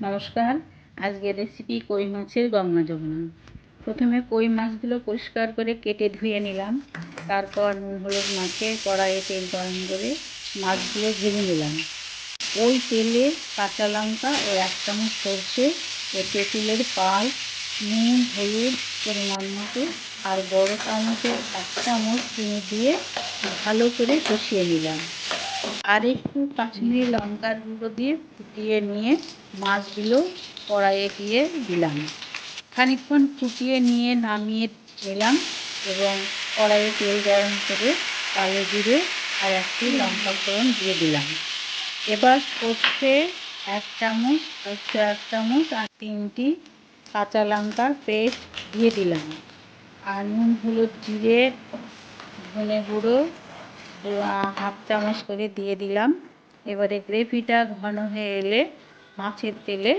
নমস্কার। আজকে রেসিপি কই মাছের গঙ্গা যমুনা। প্রথমে কই মাছগুলো পরিষ্কার করে কেটে ধুয়ে নিলাম। তারপর নুন হলুদ মাছে কড়াইয়ে তেল গরম করে মাছগুলো ভেজে নিলাম। ওই তেলে কাঁচা লঙ্কা ও এক চামচ সর্ষে ও তেঁতুলের পাল, নুন, হলুদ পরিমাণ মতো আর বড় চামচের এক চামচ চিনি দিয়ে ভালো করে কষিয়ে নিলাম। আর একটু কাশ্মীরি লঙ্কার গুঁড়ো দিয়ে ফুটিয়ে নিয়ে মাছগুলো কড়াইয়ে দিয়ে দিলাম। খানিকক্ষণ ফুটিয়ে নিয়ে নামিয়ে নিলাম এবং কড়াইয়ে তেল গরম করে কালো জিরে আর একটি লঙ্কা ফোড়ন দিয়ে দিলাম। এবার সর্ষে এক চামচ, সর্ষে এক চামচ আর তিনটি কাঁচা লঙ্কার পেস্ট দিয়ে দিলাম। আর নুন, হলুদ, জিরে, ধনে গুঁড়ো হাফ চামচ করে দিয়ে দিলাম। এবারে গ্রেভিটা ঘন হয়ে এলে মাছের তেলে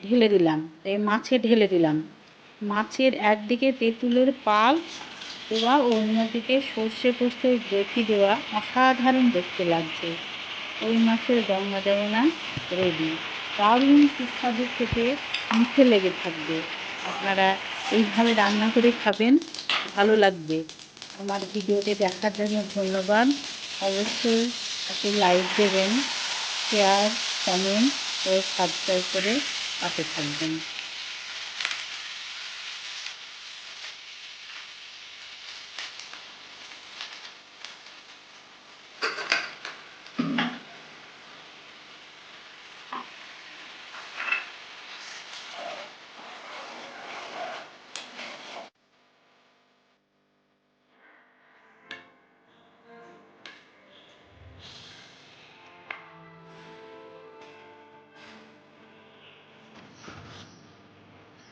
ঢেলে দিলাম। এই মাছে ঢেলে দিলাম। মাছের একদিকে তেঁতুলের পাল দেওয়া অন্যদিকে সর্ষে পোস্তের গ্রেভি দেওয়া অসাধারণ দেখতে লাগছে। ওই মাছের গঙ্গা যমুনা রেডি দারুণ সুস্বাদু খেতে মুখে লেগে থাকবে। আপনারা এইভাবে রান্না করে খাবেন, ভালো লাগবে। আমার ভিডিওটি দেখার জন্য ধন্যবাদ। অবশ্যই একটি লাইক দেবেন শেয়ার কমেন্ট ও সাবস্ক্রাইব করে পাশে থাকবেন।